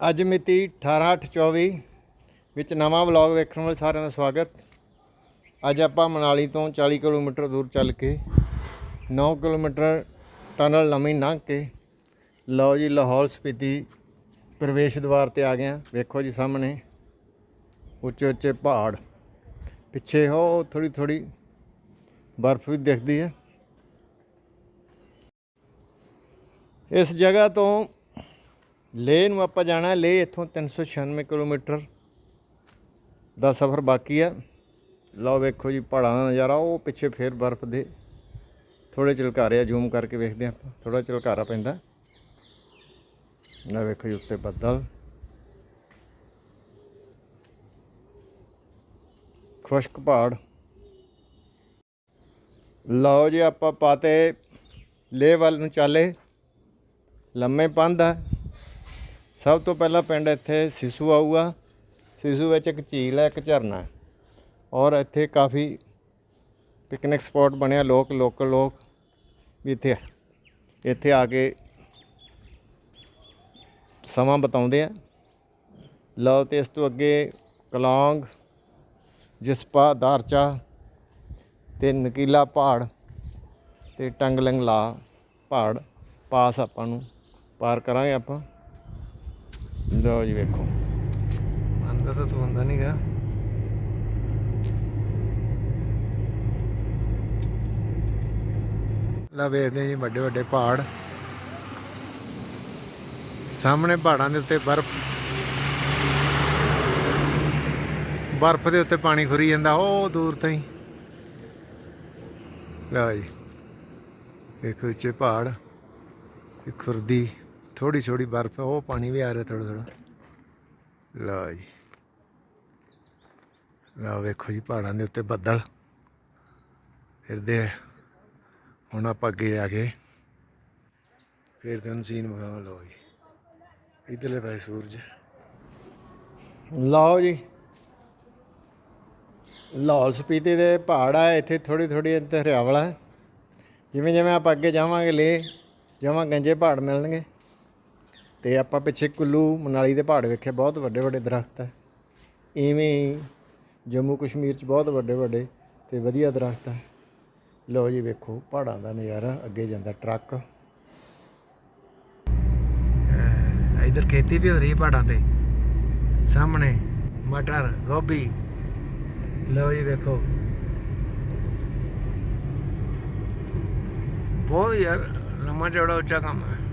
ਅੱਜ ਮਿਤੀ 18/8/24 ਵਿੱਚ ਨਵਾਂ ਵਲੌਗ ਵੇਖਣ ਵਾਲੇ ਸਾਰਿਆਂ ਦਾ ਸਵਾਗਤ। ਅੱਜ ਆਪਾਂ ਮਨਾਲੀ ਤੋਂ 40 ਕਿਲੋਮੀਟਰ ਦੂਰ ਚੱਲ ਕੇ 9 ਕਿਲੋਮੀਟਰ ਟਨਲ ਨਵੀਂ ਲੰਘ ਕੇ, ਲਓ ਜੀ ਲਾਹੌਰ ਸਪੀਤੀ ਪ੍ਰਵੇਸ਼ ਦੁਆਰ ਤੇ ਆ ਗਏ ਹਾਂ। ਵੇਖੋ ਜੀ ਸਾਹਮਣੇ, ਉੱਚੇ ਉੱਚੇ ਪਹਾੜ। ਪਿੱਛੇ ਹੋ ਥੋੜੀ ਥੋੜੀ ਬਰਫ਼ ਵੀ ਦਿਖਦੀ ਹੈ। ਇਸ ਜਗ੍ਹਾ ਤੋਂ ਲੇਹ ਨੂੰ ਆਪਾਂ ਜਾਣਾ ਲੇਹ ਇੱਥੋਂ 396 ਕਿਲੋਮੀਟਰ ਦਾ ਸਫ਼ਰ ਬਾਕੀ ਆ। ਲਓ ਵੇਖੋ ਜੀ ਪਹਾੜਾਂ ਦਾ ਨਜ਼ਾਰਾ, ਉਹ ਪਿੱਛੇ ਫੇਰ ਬਰਫ਼ ਦੇ ਥੋੜੇ ਝਲਕਾਰੇ ਆ, ਜ਼ੂਮ ਕਰਕੇ ਵੇਖਦੇ ਹਾਂ ਆਪਾਂ ਥੋੜਾ ਝਲਕਾਰਾ ਪੈਂਦਾ। ਨਾ ਵੇਖੋ ਜੀ ਉੱਤੇ ਬੱਦਲ। ਖੁਸ਼ਕ ਪਹਾੜ। ਲਓ ਜੀ ਆਪਾਂ ਪਾਤੇ ਲੇਹ ਵੱਲ ਨੂੰ ਚਾਲੇ। ਲੰਮੇ ਪੰਧ ਆ। ਸਭ ਤੋਂ ਪਹਿਲਾਂ ਪਿੰਡ ਇੱਥੇ ਸਿਸੂ ਆਊਗਾ। ਸਿਸੂ ਵਿੱਚ ਇੱਕ ਝੀਲ ਹੈ, ਇੱਕ ਝਰਨਾ ਹੈ। ਔਰ ਇੱਥੇ ਕਾਫੀ ਪਿਕਨਿਕ ਸਪੌਟ ਬਣਿਆ, ਲੋਕ ਲੋਕਲ ਲੋਕ ਵੀ ਇੱਥੇ ਇੱਥੇ ਆ ਕੇ ਸਮਾਂ ਬਿਤਾਉਂਦੇ ਆ। ਲਓ ਤੇ ਇਸ ਤੋਂ ਅੱਗੇ ਕਲੌਂਗ, ਜਿਸਪਾ, ਦਾਰਚਾ ਤੇ ਨਕੀਲਾ ਪਹਾੜ ਤੇ ਟੰਗਲੰਗ ਲਾ ਪਹਾੜ ਪਾਸ ਆਪਾਂ ਨੂੰ ਪਾਰ ਕਰਾਂਗੇ ਆਪਾਂ। ਲਓ ਜੀ ਵੇਖੋ। ਮੰਨਦਾ ਤਾਂ ਤੂੰ ਹੁੰਦਾ ਨਹੀਂਗਾ ਲਾ ਵੇਖਦੇ ਜੀ ਵੱਡੇ ਵੱਡੇ ਪਹਾੜ। ਸਾਹਮਣੇ ਪਹਾੜਾਂ ਦੇ ਉੱਤੇ ਬਰਫ਼। ਬਰਫ਼ ਦੇ ਉੱਤੇ ਪਾਣੀ ਖੁਰੀ ਜਾਂਦਾ, ਉਹ ਦੂਰ ਤਾਈਂ। ਲਓ ਜੀ, ਵੇਖੋ ਉੱਚੇ ਪਹਾੜ ਤੇ ਖੁਰਦੀ। ਥੋੜੀ ਥੋੜੀ ਬਰਫ਼ ਉਹ ਪਾਣੀ ਵੀ ਆ ਰਿਹਾ ਥੋੜਾ ਥੋੜਾ ਲਓ ਜੀ ਲਓ ਵੇਖੋ ਜੀ ਪਹਾੜਾਂ ਦੇ ਉੱਤੇ ਬੱਦਲ ਫਿਰਦੇ ਹੁਣ ਆਪਾਂ ਅੱਗੇ ਆ ਗਏ ਫਿਰ ਤੁਹਾਨੂੰ ਸੀਨ ਵਿਖਾਵਾਂ ਲਓ ਜੀ ਇਧਰਲੇ ਪਾਸੇ ਸੂਰਜ ਲਓ ਜੀ ਲਾਹੌਲ ਸਪੀਤੀ ਦੇ ਪਹਾੜ ਆ ਇੱਥੇ ਥੋੜੀ ਥੋੜੀ ਇੱਥੇ ਹਰਿਆਵਲ ਹੈ ਜਿਵੇਂ ਜਿਵੇਂ ਆਪਾਂ ਅੱਗੇ ਜਾਵਾਂਗੇ ਲੇ ਜਮਾਂ ਗੰਜੇ ਪਹਾੜ ਮਿਲਣਗੇ ਤੇ ਆਪਾਂ ਪਿੱਛੇ ਕੁੱਲੂ, ਮਨਾਲੀ ਦੇ ਪਹਾੜ ਵੇਖੇ, ਬਹੁਤ ਵੱਡੇ ਵੱਡੇ ਦਰਖਤ ਹੈ। ਇਵੇਂ ਜੰਮੂ ਕਸ਼ਮੀਰ 'ਚ ਬਹੁਤ ਵੱਡੇ ਵੱਡੇ ਤੇ ਵਧੀਆ ਦਰਖਤ ਹੈ। ਲਓ ਜੀ ਵੇਖੋ ਪਹਾੜਾਂ ਦਾ ਨਜ਼ਾਰਾ, ਅੱਗੇ ਜਾਂਦਾ ਟਰੱਕ। ਇਧਰ ਖੇਤੀ ਵੀ ਹੋ ਰਹੀ ਹੈ ਪਹਾੜਾਂ ਤੇ। ਸਾਹਮਣੇ ਮਟਰ, ਗੋਭੀ। ਲਓ ਜੀ ਵੇਖੋ। ਬਹੁਤ ਯਾਰ, ਲੰਮਾ ਚੌੜਾ ਉੱਚਾ ਕੰਮ ਹੈ।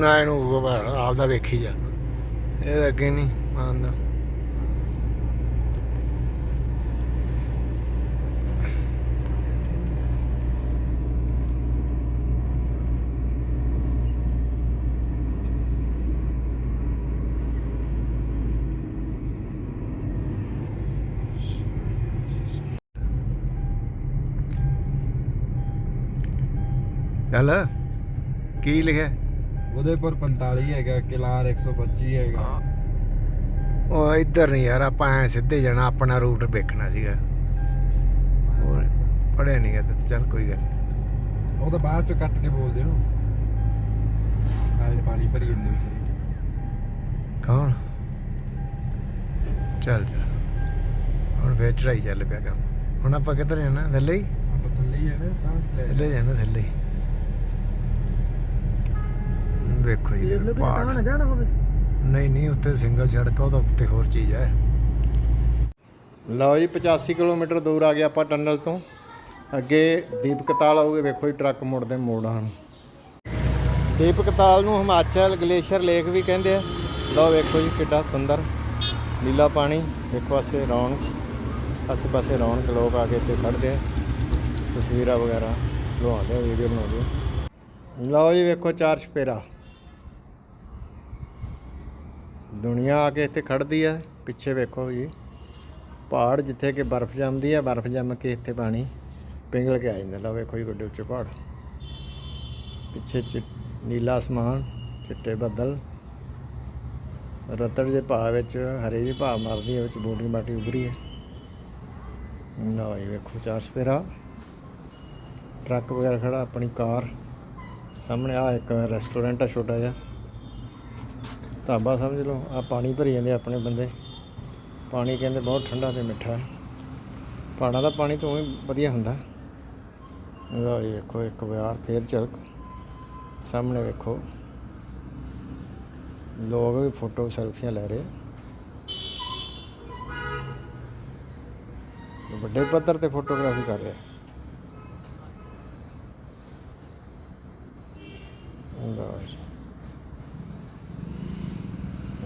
ਨਾ ਇਹਨੂੰ ਆਪਦਾ ਵੇਖੀ ਜਾ। ਇਹ ਅੱਗੇ ਨਹੀਂ ਮੰਨਦਾ। ਚੱਲ ਕੀ ਲਿਖਿਆ? ਉਹਦੇ ਪਰ 45 ਹੈਗਾ ਕਿਲਾਰ 125 ਹੈਗਾ। ਉਹ ਇੱਧਰ ਨਹੀਂ ਯਾਰ ਆਪਾਂ ਐ ਸਿੱਧੇ ਜਾਣਾ ਆਪਣਾ ਰੂਟ ਵੇਖਣਾ ਸੀਗਾ। ਹੋਰ ਪੜਿਆ ਨਹੀਂ ਗਿਆ ਤੇ ਚੱਲ ਕੋਈ ਗੱਲ ਨੀ। ਉਹ ਤਾਂ ਬਾਅਦ ਚ ਕੱਟ ਕੇ ਬੋਲਦੇ ਹੋ ਆਏ ਪਾਣੀ ਭਰੀ ਜਾਂਦੇ ਵਿੱਚ। ਕੌਣ? ਚੱਲ ਚੱਲ। ਹੁਣ ਫੇਰ ਚੜਾਈ ਚੱਲ ਪਿਆ ਕੰਮ। ਹੁਣ ਆਪਾਂ ਕਿੱਧਰ ਜਾਣਾ ਥੱਲੇ ਹੀ? ਆਪਾਂ ਥੱਲੇ ਹੀ ਜਾਣਾ ਤਾਂ ਲੈ ਥੱਲੇ ਜਾਣਾ ਥੱਲੇ ਹੀ। ਵੇਖੋ ਜੀ ਫਿਰ ਪਹਾੜ ਜਾਣਾ ਹੋਵੇ। ਨਹੀਂ ਨਹੀਂ ਉੱਤੇ ਸਿੰਗਲ ਸੜਕ ਆ ਉਹਦਾ ਉੱਤੇ ਹੋਰ ਚੀਜ਼ ਹੈ। ਲਓ ਜੀ 85 ਕਿਲੋਮੀਟਰ ਦੂਰ ਆ ਗਏ ਆਪਾਂ ਟਨਲ ਤੋਂ। ਅੱਗੇ ਦੀਪਕਤਾਲ ਆਊਗੇ ਵੇਖੋ ਜੀ ਟਰੱਕ ਮੁੜਦੇ ਮੋੜ ਹਨ ਦੀਪਕਤਾਲ ਨੂੰ ਹਿਮਾਚਲ ਗਲੇਸ਼ੀਅਰ ਲੇਕ ਵੀ ਕਹਿੰਦੇ ਆ। ਲਓ ਵੇਖੋ ਜੀ ਕਿੱਡਾ ਸੁੰਦਰ। ਨੀਲਾ ਪਾਣੀ ਵੇਖੋ ਪਾਸੇ ਰੌਣਕ ਆਸੇ ਪਾਸੇ ਰੌਣਕ ਲੋਕ ਆ ਕੇ ਇੱਥੇ ਖੜਦੇ ਆ। ਤਸਵੀਰਾਂ ਵਗੈਰਾ ਲਵਾਉਂਦੇ ਆ ਵੀਡੀਓ ਬਣਾਉਂਦੇ ਆ। ਲਓ ਜੀ ਵੇਖੋ ਚਾਰ ਚਪੇਰਾ ਦੁਨੀਆ ਆ ਕੇ ਇੱਥੇ ਖੜਦੀ ਆ, ਪਿੱਛੇ ਵੇਖੋ ਜੀ। ਪਹਾੜ ਜਿੱਥੇ ਕਿ ਬਰਫ਼ ਜੰਮਦੀ ਆ, ਬਰਫ਼ ਜੰਮ ਕੇ ਇੱਥੇ ਪਾਣੀ ਪਿੰਗਲ ਕੇ ਆ ਜਾਂਦਾ। ਲਓ ਵੇਖੋ ਜੀ ਗੱਡੇ ਉੱਚੇ ਪਹਾੜ। ਪਿੱਛੇ ਚਿ- ਨੀਲਾ ਅਸਮਾਨ, ਚਿੱਟੇ ਬੱਦਲ। ਰਤੜ ਜੇ ਭਾਅ ਵਿੱਚ, ਹਰੇ ਜਿਹੇ ਭਾਅ ਮਰਦੀ ਹੈ ਵਿੱਚ ਬੂਟੀ ਮਾਟੀ ਉਭਰੀ ਹੈ ਲਓ ਜੀ ਵੇਖੋ ਚਾਰ ਸਪੇਰਾ। ਟਰੱਕ ਵਗੈਰਾ ਖੜਾ, ਆਪਣੀ ਕਾਰ। ਸਾਹਮਣੇ ਆ ਇੱਕ ਰੈਸਟੋਰੈਂਟ ਆ, ਛੋਟਾ ਜਿਹਾ। ਢਾਬਾ ਸਮਝ ਲਓ ਆ ਪਾਣੀ ਭਰੀ ਜਾਂਦੇ ਆਪਣੇ ਬੰਦੇ। ਪਾਣੀ ਕਹਿੰਦੇ ਬਹੁਤ ਠੰਡਾ ਤੇ ਮਿੱਠਾ ਹੈ। ਪਹਾੜਾਂ ਦਾ ਪਾਣੀ ਤਾਂ ਉਵੇਂ ਵਧੀਆ ਹੁੰਦਾ। ਲਓ ਜੀ ਵੇਖੋ, ਇੱਕ ਵਿਆਰ ਫੇਰ ਝਲਕ। ਸਾਹਮਣੇ ਵੇਖੋ। ਲੋਕ ਵੀ ਫੋਟੋ ਸੈਲਫੀਆਂ ਲੈ ਰਹੇ। ਵੱਡੇ ਪੱਧਰ ਤੇ ਫੋਟੋਗ੍ਰਾਫੀ ਕਰ ਰਹੇ। ਲਓ ਜੀ।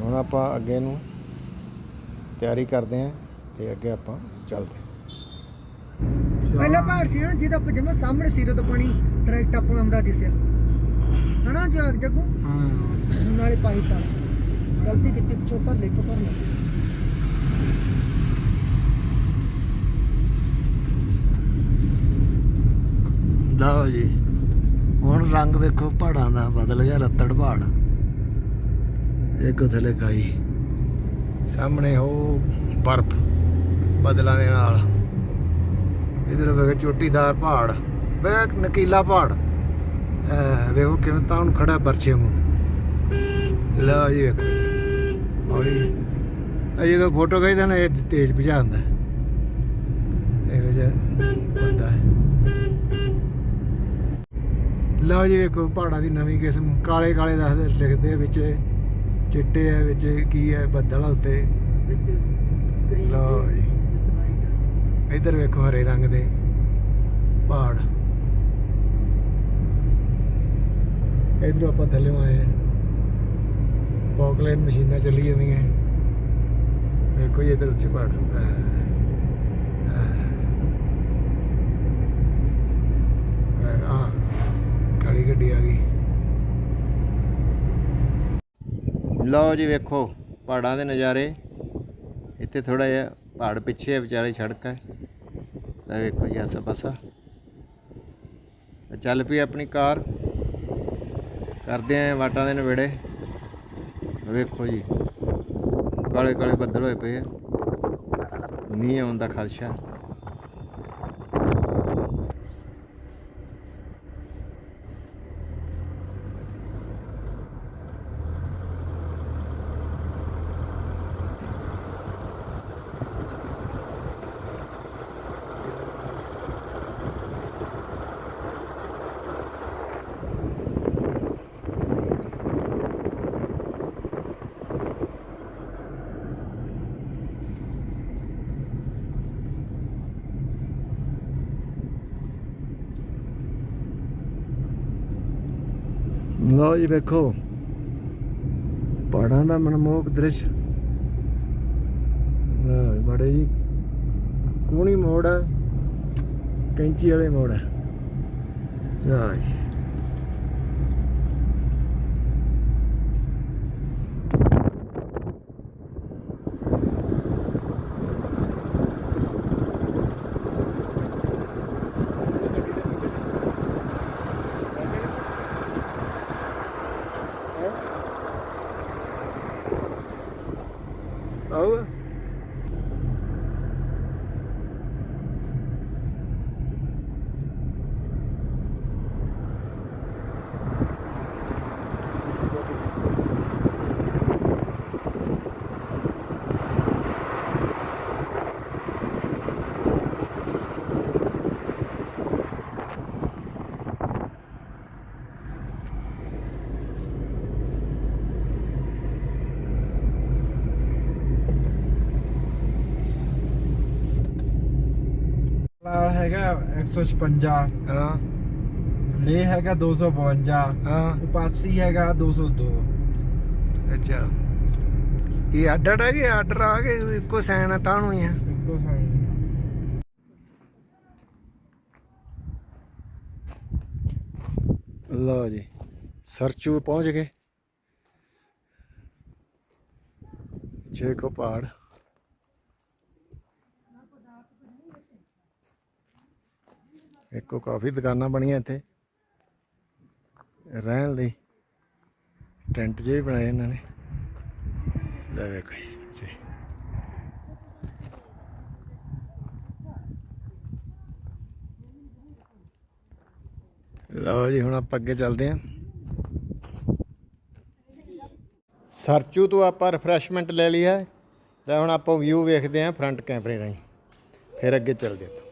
ਹੁਣ ਆਪਾਂ ਅੱਗੇ ਨੂੰ ਤਿਆਰੀ ਕਰਦੇ ਆਂ ਤੇ ਅੱਗੇ ਆਪਾਂ ਚੱਲਦੇ ਹਾਂ। ਪਹਿਲਾ ਪਹਾੜ ਸੀ ਨਾ ਜਿਹਦਾ ਆਪਾਂ ਜਮਾ ਸਾਹਮਣੇ ਸਿਰੇ ਤੋਂ ਪਾਣੀ ਡਾਇਰੈਕਟ ਆਪਾਂ ਆਉਂਦਾ ਦਿਸਿਆ। ਹਨਾ ਜਗ ਜੱਗੂ? ਹਾਂ। ਨਾਲੇ ਪਾਈ ਤਾਂ। ਗਲਤੀ ਕੀਤੀ ਪਿੱਛੋਂ ਭਰ ਲੈ ਤੋਂ ਭਰ ਲੈ ਲਓ ਜੀ ਹੁਣ ਰੰਗ ਵੇਖੋ ਪਹਾੜਾਂ ਦਾ ਬਦਲ ਗਿਆ ਰੱਤੜ ਪਹਾੜ। ਇੱਕ ਥਲੇ ਕਾਈ। ਸਾਹਮਣੇ ਉਹ ਬਰਫ਼ ਬਦਲਾਂ ਦੇ ਨਾਲ। ਇਧਰ ਵੇਖੋ ਚੋਟੀਦਾਰ ਪਹਾੜ ਵੇ ਨਕੀਲਾ ਪਹਾੜ। ਵੇਖੋ ਕਿਵੇਂ ਤਾਂ ਹੁਣ ਖੜਾ ਬਰਛੇ ਨੂੰ ਲਓ ਜੀ ਵੇਖੋ। ਹੌਲੀ। ਇਹ ਜਦੋਂ ਫੋਟੋ ਖਿੱਚਦਾ ਨਾ, ਇਹ ਤੇਜ਼ ਭਜਾਉਂਦਾ ਇਹੋ ਜਿਹਾ ਬੰਦਾ ਹੈ। ਲਓ ਜੀ ਵੇਖੋ ਪਹਾੜਾਂ ਦੀ ਨਵੀਂ ਕਿਸਮ ਕਾਲੇ ਕਾਲੇ ਦੱਸਦੇ ਲਿਖਦੇ ਵਿੱਚ। ਚਿੱਟੇ ਆ ਵਿੱਚ ਕੀ ਹੈ ਬੱਦਲ ਆ ਉੱਤੇ। ਵਿੱਚ ਗ੍ਰੀਨ ਲਓ ਜੀ। ਵਿੱਚ ਵਾਈਟ ਇੱਧਰ ਵੇਖੋ ਹਰੇ ਰੰਗ ਦੇ ਪਹਾੜ। ਇਧਰ ਆਪਾਂ ਥੱਲੇ ਆਏ ਆ। ਪੌਕਲੇਨ ਮਸ਼ੀਨਾਂ ਚੱਲੀ ਜਾਂਦੀਆਂ। ਵੇਖੋ ਜੀ ਇੱਧਰ ਉੱਚੇ ਪਹਾੜ। ਆ ਕਾਲੀ ਗੱਡੀ ਆ ਗਈ। ਲਓ ਜੀ ਵੇਖੋ, ਪਹਾੜਾਂ ਦੇ ਨਜ਼ਾਰੇ। ਇੱਥੇ ਥੋੜਾ ਜਿਹਾ ਪਹਾੜ ਪਿੱਛੇ ਵਿਚਾਲੇ ਸੜਕ ਹੈ ਤਾਂ ਵੇਖੋ ਜੀ ਆਸਾ ਪਾਸਾ ਚੱਲ ਪਈ ਆਪਣੀ ਕਾਰ। ਕਰਦੇ ਆਂ ਵਾਟਾਂ ਦੇ ਨਵੇੜੇ। ਵੇਖੋ ਜੀ। ਕਾਲੇ ਕਾਲੇ ਬੱਦਲ ਹੋਏ ਪਏ ਆ। ਮੀਂਹ ਆਉਣ ਦਾ ਖਦਸ਼ਾ। ਲਓ ਜੀ ਵੇਖੋ। ਪਹਾੜਾਂ ਦਾ ਮਨਮੋਹਕ ਦ੍ਰਿਸ਼। ਬੜੇ ਜੀ ਕੋਣੀ ਮੋੜ ਹੈ, ਕੈਂਚੀ ਵਾਲੇ ਮੋੜ ਹੈ। ਵਾਹ ਜੀ। ਆਊਗਾ ਹੈਗਾ 156 ਹਾਂ। ਲੇ ਹੈਗਾ 252 ਹਾਂ। ਉਪਾਸੀ ਹੈਗਾ 202 ਅੱਛਾ। ਇਹ ਅੱਡ ਅੱਡ ਆ ਗਏ ਆਰਡਰ ਆ ਗਏ ਇੱਕੋ ਸਾਈਨ ਆ ਤਾਂ ਨੂੰ ਹੀ ਆ ਇੱਕੋ ਸਾਈਨ ਲਓ ਜੀ ਸਰਚੂ ਪਹੁੰਚ ਗਏ। ਛੇ ਕੋ ਪਹਾੜ। ਇੱਕੋ ਕਾਫੀ ਦੁਕਾਨਾਂ ਬਣੀਆਂ ਇੱਥੇ। ਰਹਿਣ ਲਈ। ਟੈਂਟ ਜਿਹੇ ਵੀ ਬਣਾਏ ਇਹਨਾਂ ਨੇ। ਲੈ ਵੇਖੋ ਜੀ ਲਓ ਜੀ, ਹੁਣ ਆਪਾਂ ਅੱਗੇ ਚੱਲਦੇ ਹਾਂ। ਸਰਚੂ ਤੋਂ ਆਪਾਂ ਰਿਫਰੈਸ਼ਮੈਂਟ ਲੈ ਲਈ ਹੈ। ਲੈ ਹੁਣ ਆਪਾਂ ਵਿਊ ਵੇਖਦੇ ਹਾਂ ਫਰੰਟ ਕੈਮਰੇ ਰਾਹੀਂ। ਫਿਰ ਅੱਗੇ ਚੱਲਦੇ ਹਾਂ।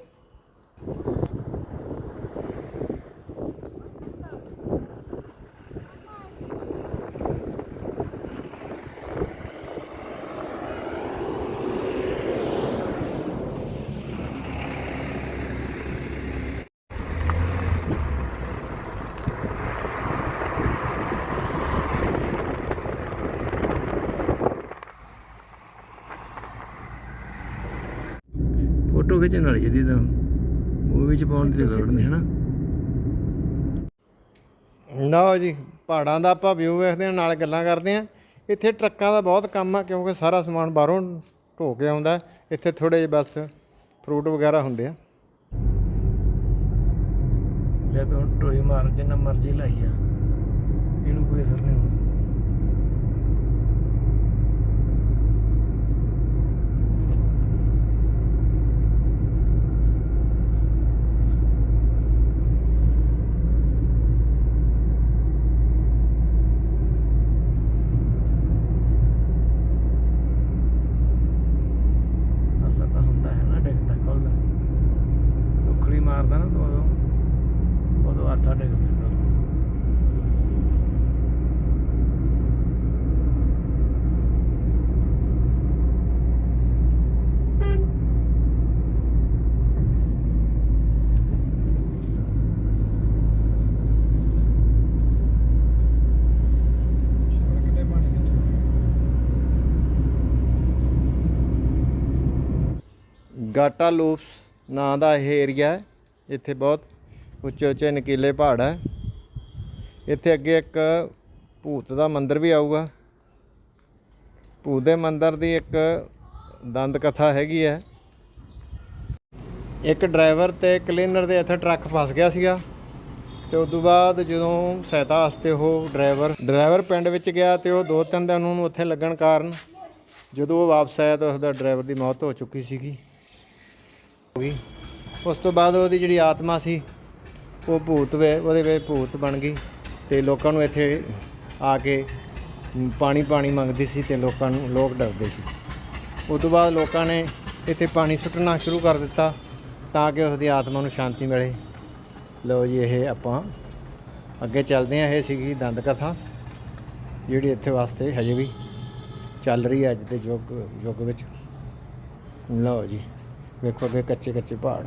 ਫੋਟੋ ਖਿੱਚਣ ਵਾਲੀ ਇਹਦੀ ਤਾਂ ਮੂਵੀ ਚ ਪਾਉਣ ਦੀ ਲੋੜ ਨਹੀਂ ਹਨਾ? ਲਓ ਜੀ ਪਹਾੜਾਂ ਦਾ ਆਪਾਂ ਵਿਊ ਵੇਖਦੇ ਹਾਂ ਨਾਲ ਗੱਲਾਂ ਕਰਦੇ ਹਾਂ। ਇੱਥੇ ਟਰੱਕਾਂ ਦਾ ਬਹੁਤ ਕੰਮ ਆ ਕਿਉਂਕਿ ਸਾਰਾ ਸਮਾਨ ਬਾਹਰੋਂ ਢੋ ਕੇ ਆਉਂਦਾ। ਇੱਥੇ ਥੋੜੇ ਜਿਹੇ ਬਸ ਫਰੂਟ ਵਗੈਰਾ ਹੁੰਦੇ ਆ। ਲੈ ਤੂੰ ਟੋਈ ਮਾਰ ਜਿੰਨਾ ਮਰਜ਼ੀ ਲਾਈ ਆ। ਇਹਨੂੰ ਕੋਈ ਅਸਰ ਨਹੀਂ ਹੋਣਾ ਅਸਰ ਤਾਂ ਹੁੰਦਾ ਹੈ ਨਾ ਡਿੱਗਦਾ ਕੋਲ ਮਾਰਦਾ ਨਾ ਤੂੰ ਉਦੋਂ। ਉਦੋਂ ਹੱਥਾਂ ਡਿੱਗ ਪੈਂਦਾ ਸੜਕ ਤੇ ਪਾਣੀ ਕਿੱਥੋਂ ਗਾਟਾ ਲੂਪਸ ਨਾਂ ਦਾ ਇਹ ਏਰੀਆ ਹੈ। ਇੱਥੇ ਬਹੁਤ ਉੱਚੇ ਉੱਚੇ ਨਕੀਲੇ ਪਹਾੜ ਹੈ ਇੱਥੇ ਅੱਗੇ ਇੱਕ ਭੂਤ ਦਾ ਮੰਦਿਰ ਵੀ ਆਊਗਾ। ਭੂਤ ਦੇ ਮੰਦਿਰ ਦੀ ਇੱਕ ਦੰਦ ਕਥਾ ਹੈਗੀ ਹੈ ਇੱਕ ਡਰਾਈਵਰ ਤੇ ਕਲੀਨਰ ਦੇ ਇੱਥੇ ਟਰੱਕ ਫਸ ਗਿਆ ਸੀਗਾ ਤੇ ਉਸ ਤੋਂ ਬਾਅਦ ਜਦੋਂ ਸਹਾਇਤਾ ਵਾਸਤੇ ਉਹ ਡਰਾਈਵਰ ਡਰਾਈਵਰ ਪਿੰਡ ਵਿੱਚ ਗਿਆ ਤੇ ਉਹ ਦੋ ਤਿੰਨ ਦਿਨ ਉਹਨੂੰ ਉੱਥੇ ਲੱਗਣ ਕਾਰਨ ਜਦੋਂ ਉਹ ਵਾਪਸ ਆਇਆ ਤਾਂ ਉਸਦਾ ਡਰਾਈਵਰ ਦੀ ਮੌਤ ਹੋ ਚੁੱਕੀ ਸੀਗੀ। ਉਸ ਤੋਂ ਬਾਅਦ ਉਹਦੀ ਜਿਹੜੀ ਆਤਮਾ ਸੀ, ਉਹ ਭੂਤ ਵੇ, ਉਹਦੇ ਵਿੱਚ ਭੂਤ ਬਣ ਗਈ ਤੇ ਲੋਕਾਂ ਨੂੰ ਇੱਥੇ ਆ ਕੇ ਪਾਣੀ ਪਾਣੀ ਮੰਗਦੀ ਸੀ ਤੇ ਲੋਕਾਂ ਨੂੰ, ਲੋਕ ਡਰਦੇ ਸੀ। ਉਸ ਤੋਂ ਬਾਅਦ ਲੋਕਾਂ ਨੇ ਇੱਥੇ ਪਾਣੀ ਸੁੱਟਣਾ ਸ਼ੁਰੂ ਕਰ ਦਿੱਤਾ ਤਾਂ ਕਿ ਉਸਦੀ ਆਤਮਾ ਨੂੰ ਸ਼ਾਂਤੀ ਮਿਲੇ। ਲਓ ਜੀ, ਇਹ ਆਪਾਂ ਅੱਗੇ ਚੱਲਦੇ ਹਾਂ। ਇਹ ਸੀਗੀ ਦੰਦ ਕਥਾ ਜਿਹੜੀ ਇੱਥੇ ਵਾਸਤੇ ਹਜੇ ਵੀ ਚੱਲ ਰਹੀ ਹੈ ਅੱਜ ਦੇ ਯੁੱਗ ਯੁੱਗ ਵਿੱਚ। ਲਓ ਜੀ, ਵੇਖੋ ਅੱਗੇ ਕੱਚੇ ਕੱਚੇ ਪਹਾੜ।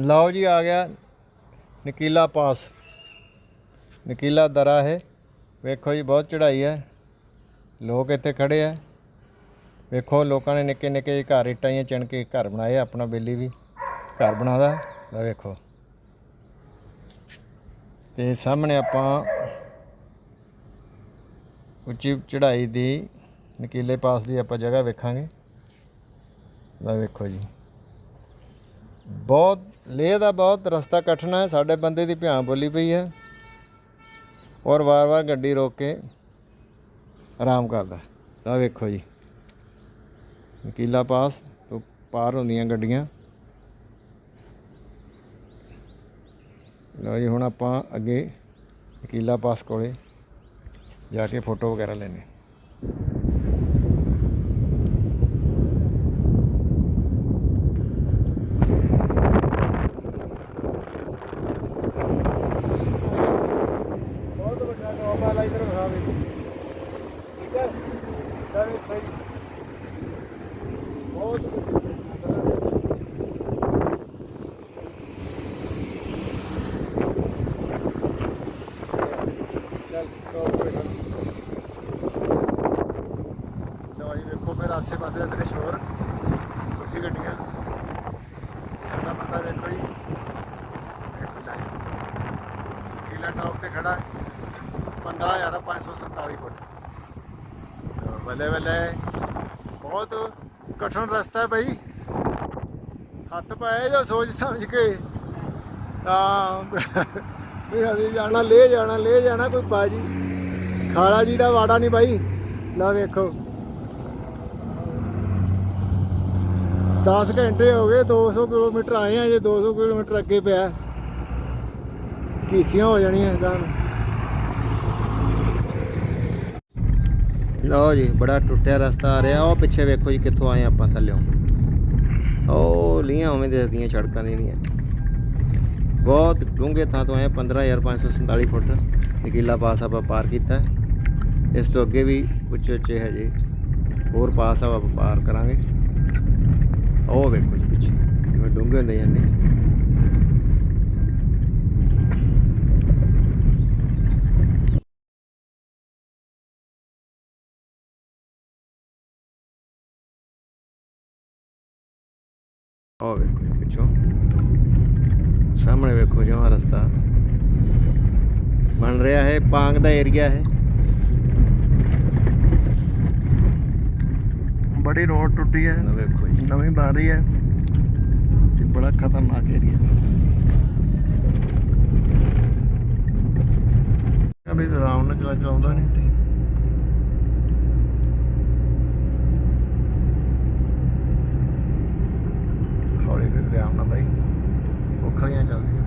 ਲਓ ਜੀ, ਆ ਗਿਆ ਨਕੀਲਾ ਪਾਸ। ਨਕੀਲਾ ਦਰਾ ਹੈ ਵੇਖੋ ਜੀ, ਬਹੁਤ ਚੜ੍ਹਾਈ ਹੈ। ਲੋਕ ਇੱਥੇ ਖੜੇ ਆ ਵੇਖੋ, ਲੋਕਾਂ ਨੇ ਨਿੱਕੇ ਨਿੱਕੇ ਜਿਹੇ ਘਰ ਇੱਟਾਂ ਹੀ ਚਿਣ ਕੇ ਘਰ ਬਣਾਏ ਆਪਣਾ ਬੇਲੀ ਵੀ ਘਰ ਬਣਾਦਾ ਲੈ ਵੇਖੋ। ਤੇ ਸਾਹਮਣੇ ਆਪਾਂ ਉੱਚੀ ਚੜ੍ਹਾਈ ਦੀ, ਨਕੀਲੇ ਪਾਸ ਦੀ ਆਪਾਂ ਜਗ੍ਹਾ ਵੇਖਾਂਗੇ। ਲੈ ਵੇਖੋ ਜੀ। ਬਹੁਤ ਲੇਹ ਦਾ ਬਹੁਤ ਰਸਤਾ ਕਠਨ ਹੈ, ਸਾਡੇ ਬੰਦੇ ਦੀ ਭਿਆਂ ਬੋਲੀ ਪਈ ਹੈ ਔਰ ਵਾਰ-ਵਾਰ ਗੱਡੀ ਰੋਕ ਕੇ ਆਰਾਮ ਕਰਦਾ ਲੈ ਵੇਖੋ ਜੀ, ਨਕੀਲਾ ਪਾਸ, ਤੋਂ ਪਾਰ ਹੁੰਦੀਆਂ ਗੱਡੀਆਂ। ਲਓ ਜੀ, ਹੁਣ ਆਪਾਂ ਅੱਗੇ ਨਕੀਲਾ ਪਾਸ ਕੋਲੇ ਜਾ ਕੇ ਫੋਟੋ ਵਗੈਰਾ ਲੈਣੇ ਲੋ ਜੀ, ਵੇਖੋ ਫਿਰ ਆਸੇ ਪਾਸੇ ਦਾ ਦ੍ਰਿਸ਼ ਹੋਰ ਗੱਡੀਆਂ। ਸਾਡਾ ਬੰਦਾ ਦੇਖੋ ਜੀ। ਕਿਲਾ ਟਾਪ ਤੇ ਖੜਾ। 15547 ਫੁੱਟ। ਬੱਲੇ ਬੱਲੇ। ਬਹੁਤ ਕਠਿਨ ਰਸਤਾ ਹੈ ਭਾਈ ਹੱਥ ਪਾਏ ਜੋ ਸੋਚ ਸਮਝ ਕੇ? ਤਾਂ ਵੀ ਅਸੀਂ ਜਾਣਾ, ਲੈ ਜਾਣਾ ਲੈ ਜਾਣਾ ਕੋਈ ਬਾਜੀ। ਖਾਲਾ ਜੀ ਦਾ ਵਾੜਾ ਨਹੀਂ ਬਾਈ। ਲਾ ਵੇਖੋ। 10 ਘੰਟੇ ਹੋ ਗਏ 200 ਕਿਲੋਮੀਟਰ ਆਏ ਆ, ਜੇ 200 ਕਿਲੋਮੀਟਰ ਅੱਗੇ ਪਿਆ। ਕੀਸੀਆਂ ਹੋ ਜਾਣੀਆਂ ਗਾਂ ਲਓ ਜੀ, ਬੜਾ ਟੁੱਟਿਆ ਰਸਤਾ ਆ ਰਿਹਾ। ਉਹ ਪਿੱਛੇ ਵੇਖੋ ਜੀ ਕਿੱਥੋਂ ਆਏ ਆਪਾਂ ਥੱਲਿਓਂ। ਉਹ ਲੀਆਂ ਉਵੇਂ ਦੇਖਦੀਆਂ ਸੜਕਾਂ ਦੀਆਂ। ਬਹੁਤ ਡੂੰਘੇ ਥਾਂ ਤੋਂ ਆਏ 15547 ਫੁੱਟ ਨਕੀਲਾ ਪਾਸ ਆਪਾਂ ਪਾਰ ਕੀਤਾ। ਇਸ ਤੋਂ ਅੱਗੇ ਵੀ ਉੱਚੇ ਉੱਚੇ ਹੈ ਜੀ ਹੋਰ ਪਾਸ ਆਪਾਂ ਪਾਰ ਕਰਾਂਗੇ। ਉਹ ਵੇਖੋ ਜੀ ਪਿੱਛੇ ਜਿਵੇਂ ਡੂੰਘੇ ਹੁੰਦੇ ਜਾਂਦੇ। ਉਹ ਵੇਖੋ ਜੀ ਪਿੱਛੋਂ। ਸਾਹਮਣੇ ਵੇਖੋ ਜਿਵੇਂ ਰਸਤਾ। ਬਣ ਰਿਹਾ ਹੈ ਪਾਂਗ ਦਾ ਏਰੀਆ ਹੈ। ਬੜੀ ਰੋਡ ਟੁੱਟੀ ਹੈ। ਨਾ ਵੇਖੋ ਜੀ। ਨਵੀਂ ਬਣ ਰਹੀ ਹੈ ਤੇ ਬੜਾ ਖਤਰਨਾਕ ਏਰੀਆ। ਅਬੇ ਤਾਂ ਆਰਾਮ ਨਾਲ ਚਲਾ ਚਲਾਉਂਦਾ ਨਹੀਂ। ਹੌਲੀ ਵੀ ਆਰਾਮ ਨਾਲ ਬਾਈ। ਔਖੀਆਂ ਚੱਲਦੀਆਂ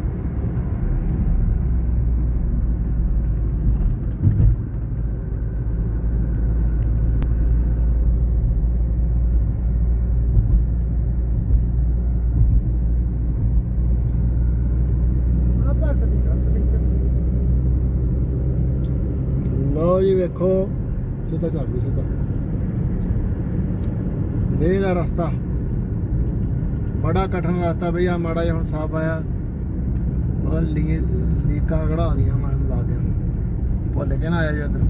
ਲਓ ਜੀ ਵੇਖੋ ਸਿੱਧਾ ਚੱਲ ਵੀ ਸਿੱਧਾ। ਲੇਹ ਦਾ ਰਸਤਾ। ਬੜਾ ਕਠਿਨ ਰਸਤਾ ਬਈ ਆ ਮਾੜਾ ਜਿਹਾ ਹੁਣ ਸਾਫ਼ ਆਇਆ। ਉਹ ਲੀ ਲੀਕਾਂ ਕਢਾ ਦੀਆਂ ਮੈਂ ਲਾ ਦਿਆਂ। ਭੁੱਲ ਕੇ ਨਾ ਆਇਆ ਜੀ ਉਧਰ।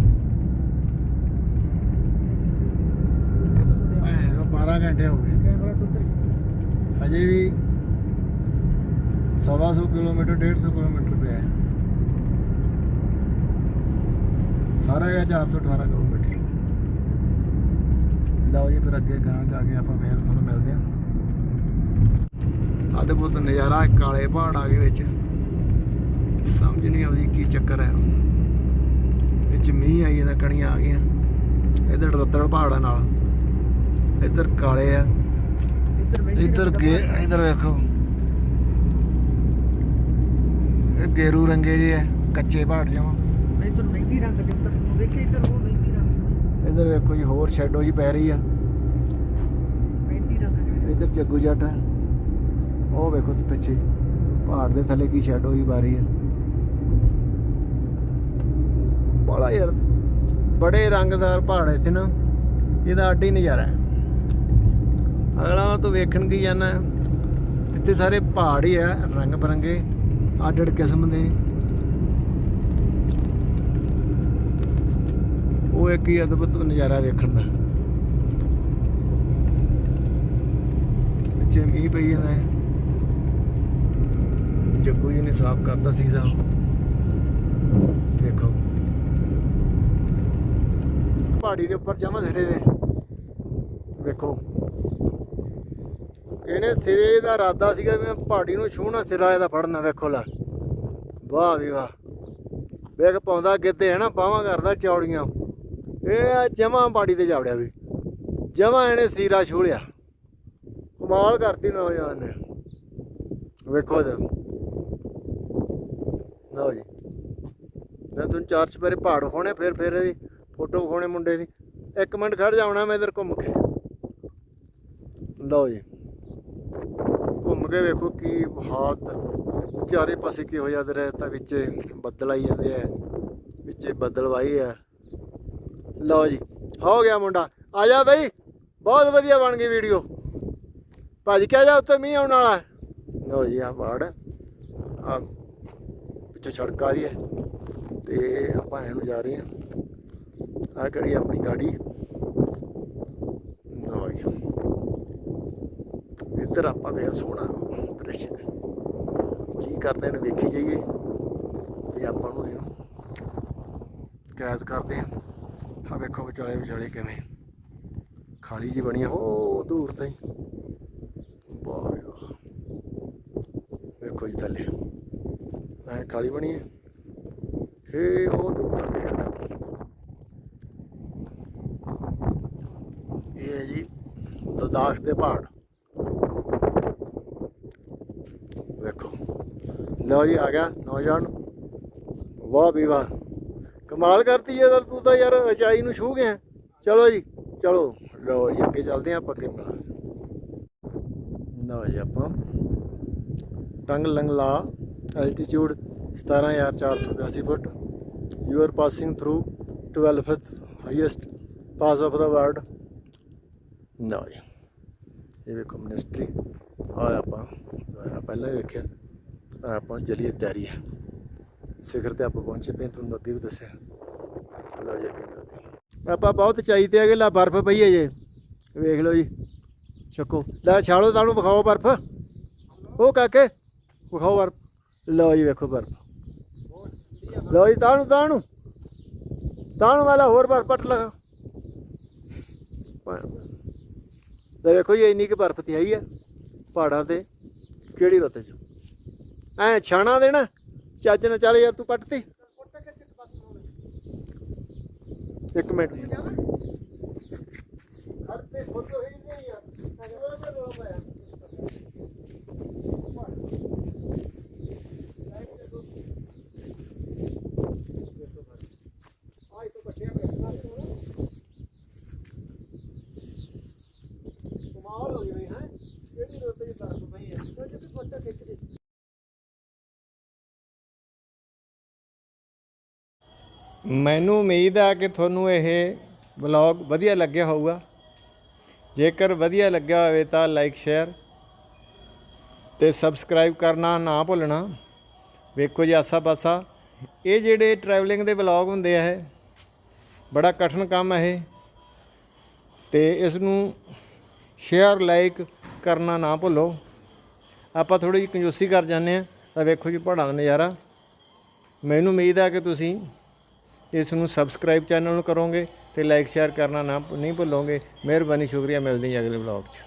ਐ 12 ਘੰਟੇ ਹੋ ਗਏ। ਅਜੇ ਵੀ ਸਵਾ ਸੌ ਕਿਲੋਮੀਟਰ 150 ਕਿਲੋਮੀਟਰ ਪਿਆ ਹੈ। ਸਾਰਾ ਹੈਗਾ 418 ਕਿਲੋਮੀਟਰ। ਲਓ ਜੀ ਫਿਰ ਅੱਗੇ ਗਾਂ ਜਾ ਕੇ ਆਪਾਂ ਫੇਰ ਤੁਹਾਨੂੰ ਮਿਲਦੇ ਹਾਂ। ਅਦਭੁਤ ਨਜ਼ਾਰਾ ਕਾਲੇ ਪਹਾੜ ਆ ਗਏ ਵਿੱਚ। ਸਮਝ ਨਹੀਂ ਆਉਂਦੀ ਕੀ ਚੱਕਰ ਹੈ। ਵਿੱਚ ਮੀਂਹ ਆਈ ਜਾਂਦਾ ਕਣੀਆਂ ਆ ਗਈਆਂ। ਇਧਰ ਰੱਤੜ ਪਹਾੜਾਂ ਨਾਲ। ਇੱਧਰ ਕਾਲੇ ਆ। ਇੱਧਰ ਗੇ। ਇੱਧਰ ਵੇਖੋ। ਇਹ ਗੇਰੂ ਰੰਗੇ ਜੇ ਹੈ ਕੱਚੇ ਪਹਾੜ ਜਾਵਾਂ ਇੱਧਰ ਮਹਿੰਦੀ ਰੰਗ ਦੇ ਉੱਤਰ ਵੇਖੇ ਇੱਧਰ ਉਹ ਮਹਿੰਦੀ ਰੰਗ ਇੱਧਰ ਵੇਖੋ ਜੀ ਹੋਰ ਸ਼ੈਡੋ ਜੀ ਪੈ ਰਹੀ ਆ। ਮਹਿੰਦੀ ਰੰਗ। ਇੱਧਰ ਜੱਗੂ ਜੱਟ ਹੈ ਉਹ ਵੇਖੋ ਪਿੱਛੇ ਪਹਾੜ ਦੇ ਥੱਲੇ ਕੀ ਸ਼ੈਡੋ ਜੀ ਬਾਰੀ ਰਹੀ ਆ ਬੜਾ ਯਾਰ, ਬੜੇ ਰੰਗਦਾਰ ਪਹਾੜ ਇੱਥੇ ਨਾ। ਇਹਦਾ ਅੱਡ ਹੀ ਨਜ਼ਾਰਾ ਹੈ। ਅਗਲਾ ਤੂੰ ਵੇਖਣ ਕੀ ਜਾਣਾ ਇੱਥੇ ਸਾਰੇ ਪਹਾੜ ਹੀ ਆ ਰੰਗ ਬਰੰਗੇ, ਅੱਡ ਅੱਡ ਕਿਸਮ ਦੇ। ਉਹ ਇੱਕ ਹੀ ਅਦਭੁਤ ਨਜ਼ਾਰਾ ਵੇਖਣ ਦਾ। ਪਿੱਛੇ ਮੀਂਹ ਪਈ ਜਾਂਦਾ ਹੈ। ਜੱਗੂ ਜੀ ਨੇ ਸਾਫ਼ ਕਰਤਾ ਸੀਜ਼ਾ ਦੇਖੋ। ਪਹਾੜੀ ਦੇ ਉੱਪਰ ਜਮਾ ਸਿਰੇ ਦੇ। ਵੇਖੋ। ਇਹਨੇ ਸਿਰੇ ਦਾ ਇਰਾਦਾ ਸੀਗਾ ਵੀ ਮੈਂ ਪਹਾੜੀ ਨੂੰ ਛੂਹਣਾ, ਸਿਰਾ ਇਹਦਾ ਫੜਨਾ, ਵੇਖੋ ਲੈ। ਵਾਹ ਵੀ ਵਾਹ। ਵੇਖ ਪਾਉਂਦਾ ਗਿੱਧੇ ਹੈ ਨਾ, ਬਾਹਾਂ ਕਰਦਾ ਚੌੜੀਆਂ। ਇਹ ਜਮਾ ਪਹਾੜੀ ਤੇ ਜਾਵੜਿਆ ਵੀ। ਜਮਾ ਇਹਨੇ ਸੀਰਾ ਛੂਲਿਆ ਕਮਾਲ ਕਰਤੀ ਨੌਜਵਾਨ ਨੇ। ਵੇਖੋ ਇਧਰ। ਲਓ ਜੀ। ਮੈਂ ਤੁਹਾਨੂੰ ਚਾਰ ਚਪੇਰੇ ਪਹਾੜ ਵਿਖਾਉਣੇ, ਫਿਰ ਫਿਰ ਇਹਦੀ ਫੋਟੋ ਵਿਖਾਉਣੇ ਮੁੰਡੇ ਦੀ। ਇੱਕ ਮਿੰਟ ਖੜ ਜਾਉਣਾ ਮੈਂ ਇਧਰ ਘੁੰਮ ਕੇ। ਲਓ ਜੀ। ਘੁੰਮ ਕੇ ਵੇਖੋ ਕੀ ਹਾਲਤ। ਚਾਰੇ ਪਾਸੇ ਕੀ ਹੋ ਜਾਂਦਾ ਰਿਹਾ ਤਾਂ ਵਿੱਚ ਬੱਦਲ ਆਈ ਜਾਂਦੇ ਆ। ਵਿੱਚ ਬੱਦਲ ਵਾਈ ਆ। ਲਓ ਜੀ। ਹੋ ਗਿਆ ਮੁੰਡਾ। ਆ ਜਾ ਬਈ। ਬਹੁਤ ਵਧੀਆ ਬਣ ਗਈ ਵੀਡੀਓ ਭੱਜ ਕੇ ਜਾ ਉੱਤੇ ਮੀਂਹ ਆਉਣ ਵਾਲਾ। ਲਓ ਜੀ ਆ ਬਾੜ ਆ ਪਿੱਛੇ ਸੜਕ ਆ ਰਹੀ ਹੈ ਤੇ ਆਪਾਂ ਇਹਨੂੰ ਜਾ ਰਹੇ ਹਾਂ। ਆ ਕਿਹੜੀ ਆਪਣੀ ਗਾੜੀ? ਲਓ ਇੱਧਰ ਆਪਾਂ ਫੇਰ ਸੋਹਣਾ ਦ੍ਰਿਸ਼। ਕੀ ਕਰਦੇ ਨੇ ਵੇਖੀ ਜਾਈਏ ਤੇ ਆਪਾਂ ਨੂੰ ਇਹਨੂੰ ਕੈਦ ਕਰਦੇ ਹਾਂ। ਆ ਵੇਖੋ ਵਿਚਾਲੇ ਵਿਚਾਲੇ ਕਿਵੇਂ ਖਾਲੀ ਜੀ ਬਣੀ ਆ। ਉਹ ਦੂਰ ਤਾਈ। ਵਾਹ। ਵੇਖੋ ਜੀ ਥੱਲੇ। ਕਾਲੀ ਬਣੀ ਹੈ। ਏ ਉਹ ਦੂਰ ਤੱਕ ਹੈ ਇਹ ਹੈ ਜੀ ਲਦਾਖ ਦੇ ਪਹਾੜ। ਵੇਖੋ। ਲਓ ਜੀ, ਆ ਗਿਆ ਨੌਜਵਾਨ। ਵਾਹ ਵੀ ਵਾਹ। ਕਮਾਲ ਕਰਤੀ ਯਾਰ, ਤੂੰ ਤਾਂ ਯਾਰ ਅਚਾਈ ਨੂੰ ਛੂ ਗਿਆ। ਚਲੋ ਜੀ, ਚਲੋ। ਲਓ ਜੀ, ਅੱਗੇ ਚੱਲਦੇ ਹਾਂ ਆਪਾਂ ਅੱਗੇ ਬਣਾ ਲਓ ਜੀ ਆਪਾਂ। Tang Langla altitude 17482 foot. You are passing through 12th highest pass of the world ਨਾ ਜੀ, ਇਹ ਵੇਖੋ ਮਿਨਿਸਟਰੀ ਆ ਆਪਾਂ ਪਹਿਲਾਂ ਹੀ ਵੇਖਿਆ। ਆਪਾਂ ਚਲੀਏ ਤਿਆਰੀ ਹੈ। ਸਿਖਰ ਤੇ ਆਪਾਂ ਪਹੁੰਚੇ ਪਏ ਤੁਹਾਨੂੰ ਅੱਗੇ ਵੀ ਦੱਸਿਆ। ਲਓ ਜੀ ਅੱਗੇ ਆਪਾਂ ਬਹੁਤ ਚਾਈ ਤੇ ਅਗੇ ਲਾ ਬਰਫ਼ ਪਈ ਹੈ ਜੇ। ਵੇਖ ਲਓ ਜੀ, ਚੱਕੋ। ਲੈ ਛਾੜੋ ਤੁਹਾਨੂੰ ਵਿਖਾਓ ਬਰਫ਼। ਉਹ ਕਾਕੇ, ਵਿਖਾਓ ਬਰਫ਼। ਲਓ ਜੀ ਵੇਖੋ ਬਰਫ਼। ਲਓ ਜੀ, ਤਾਣੂ ਤਾਣੂ। ਤਾਣੂ ਵਾਲਾ ਹੋਰ ਬਰਫ਼ ਪੱਟ ਲਗਾ ਤੇ ਵੇਖੋ ਜੀ, ਇੰਨੀ ਕਿ ਬਰਫ਼ ਤੇ ਆਈ ਹੈ ਪਹਾੜਾਂ ਤੇ। ਕਿਹੜੀ ਰੁੱਤ ਚ? ਐ ਛਾਣਾ ਦੇਣਾ। ਚੱਜ ਨਾਲ ਚੱਲ ਯਾਰ, ਤੂੰ ਪੱਟਤੀ ਇੱਕ ਮਿੰਟ ਖੜਤੇ ਫੋਟੋ ਹੀ ਨਹੀਂ ਯਾਰ ਆਈ ਤੋਂ ਬੱਟਿਆ ਪਿਆ ਕਮਾਲ ਹੋ ਗਈ ਹੈ ਕਿਹੜੀ ਰੋਤੇ ਦੀ ਤਰਫ ਪਈ ਹੈ ਉਹ ਜਿੱਥੇ ਫੋਟੋ ਖਿੱਚ ਲਈ ਮੈਨੂੰ ਉਮੀਦ ਆ ਕਿ ਤੁਹਾਨੂੰ ਇਹ ਵਲੌਗ ਵਧੀਆ ਲੱਗਿਆ ਹੋਊਗਾ। ਜੇਕਰ ਵਧੀਆ ਲੱਗਿਆ ਹੋਵੇ ਤਾਂ ਲਾਈਕ ਸ਼ੇਅਰ ਤੇ ਸਬਸਕ੍ਰਾਈਬ ਕਰਨਾ ਨਾ ਭੁੱਲਣਾ। ਵੇਖੋ ਜੀ ਆਸਾ ਪਾਸਾ ਇਹ ਜਿਹੜੇ ਟਰੈਵਲਿੰਗ ਦੇ ਵਲੌਗ ਹੁੰਦੇ ਆ ਇਹ, ਬੜਾ ਕਠਿਨ ਕੰਮ ਹੈ ਇਹ। ਤੇ ਇਸ ਨੂੰ ਸ਼ੇਅਰ ਲਾਈਕ ਕਰਨਾ ਨਾ ਭੁੱਲੋ। ਆਪਾਂ ਥੋੜੀ ਜਿਹੀ ਕੰਜੂਸੀ ਕਰ ਜਾਂਦੇ ਆ। ਤਾਂ ਵੇਖੋ ਜੀ ਪਹਾੜਾਂ ਦਾ ਨਜ਼ਾਰਾ। ਮੈਨੂੰ ਉਮੀਦ ਆ ਕਿ ਤੁਸੀਂ ਇਸ ਨੂੰ ਸਬਸਕ੍ਰਾਈਬ ਚੈਨਲ ਨੂੰ ਕਰੋਗੇ ਤੇ ਲਾਈਕ ਸ਼ੇਅਰ ਕਰਨਾ ਨਾ, ਨਹੀਂ ਭੁੱਲੋਗੇ। ਮਿਹਰਬਾਨੀ, ਸ਼ੁਕਰੀਆ। ਮਿਲਦੇ ਹਾਂ ਅਗਲੇ ਵਲੌਗ 'ਚ।